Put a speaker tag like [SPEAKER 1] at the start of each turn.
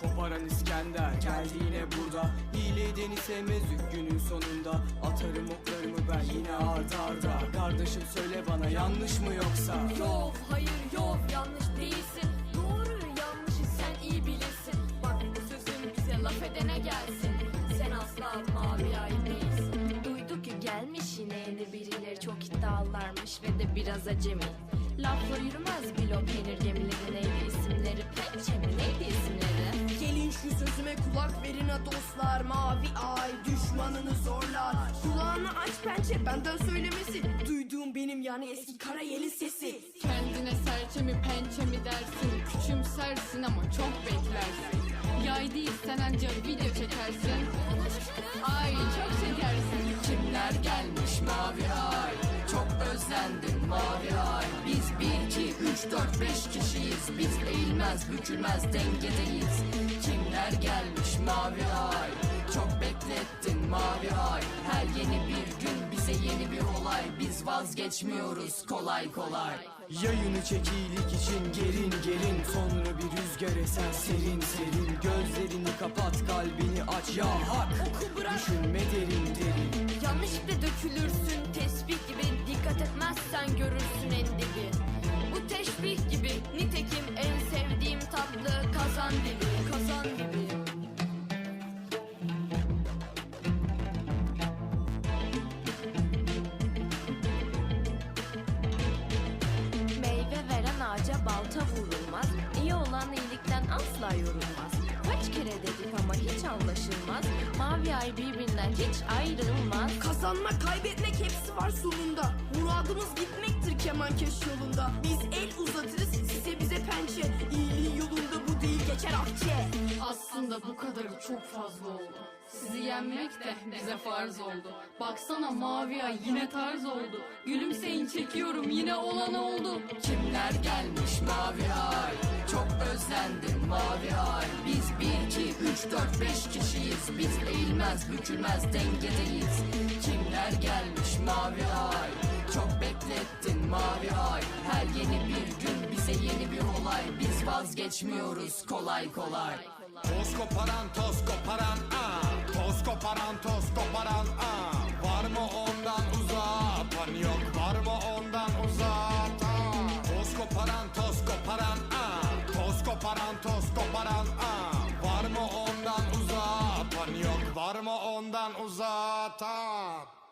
[SPEAKER 1] Koparan İskender geldi yine burada. Hile edeni sevmez günün sonunda. Atarım oklarımı ben yine arda arda. Kardeşim söyle bana yanlış mı yoksa?
[SPEAKER 2] Yok hayır yok yanlış değilsin. Doğru yanlışı sen iyi bilirsin. Bak bu sözüm bize laf edene gelsin. Sen asla mavi ay değilsin.
[SPEAKER 3] Duyduk ki gelmiş yine yeni birileri. Çok iddialarmış ve de biraz acemi. Laflar yürümez bilo peynir gemileri neydi isimleri Pençe mi neydi isimleri
[SPEAKER 4] kulak verin ha dostlar Mavi ay düşmanını zorlar. Kulağını aç pençe benden söylemesi. Duyduğum benim yani eski kara yelin sesi.
[SPEAKER 5] Kendine serçe mi pençe mi dersin? Küçümsersin ama çok beklersin. Yay değil sen anca video çekersin. Ay çok şekersin.
[SPEAKER 1] Kimler gelmiş mavi ay? Çok özlendim mavi ay. Biz 1, 2, 3, 4, 5 kişiyiz. Biz eğilmez bükülmez dengedeyiz. Kimler gelmiş? Mavi ay. Çok beklettin mavi ay. Her yeni bir gün bize yeni bir olay. Biz vazgeçmiyoruz kolay kolay. Yayını çek iyilik için gerin gerin Sonra bir rüzgar esen serin serin. Gözlerini kapat kalbini aç. Ya hak.
[SPEAKER 2] Oku bırak.
[SPEAKER 1] Düşünme derin derin.
[SPEAKER 2] Yanlışlıkla dökülürsün. Tesbih gibi Dikkat etmezsen görürsün
[SPEAKER 3] ağaca balta vurulmaz İyi olan iyilikten asla yorulmaz. Kaç kere dedik ama hiç anlaşılmaz Mavi ay birbirinden hiç ayrılmaz.
[SPEAKER 4] Kazanmak kaybetmek hepsi var sonunda. Muradımız gitmektir kemankeş yolunda Biz el uzatırız size bize
[SPEAKER 5] Aslında bu kadarı çok fazla oldu. Sizi yenmek de bize farz oldu. Baksana mavi ay yine tarz oldu. Gülümseyin çekiyorum yine olan oldu.
[SPEAKER 1] Kimler gelmiş mavi ay? Çok özlendim mavi ay. Biz 1, 2, 3, 4, 5 kişiyiz. Biz eğilmez bükülmez dengedeyiz. Kimler gelmiş mavi ay? Çok beklettin Vazgeçmiyoruz kolay kolay.
[SPEAKER 6] Toz koparan toz koparan a Toz koparan toz koparan a Var mı ondan uzatan? Yok Var mı ondan uzatan? Toz koparan toz koparan a Toz koparan toz koparan a Var mı ondan uzatan? Yok Var mı ondan uzatan?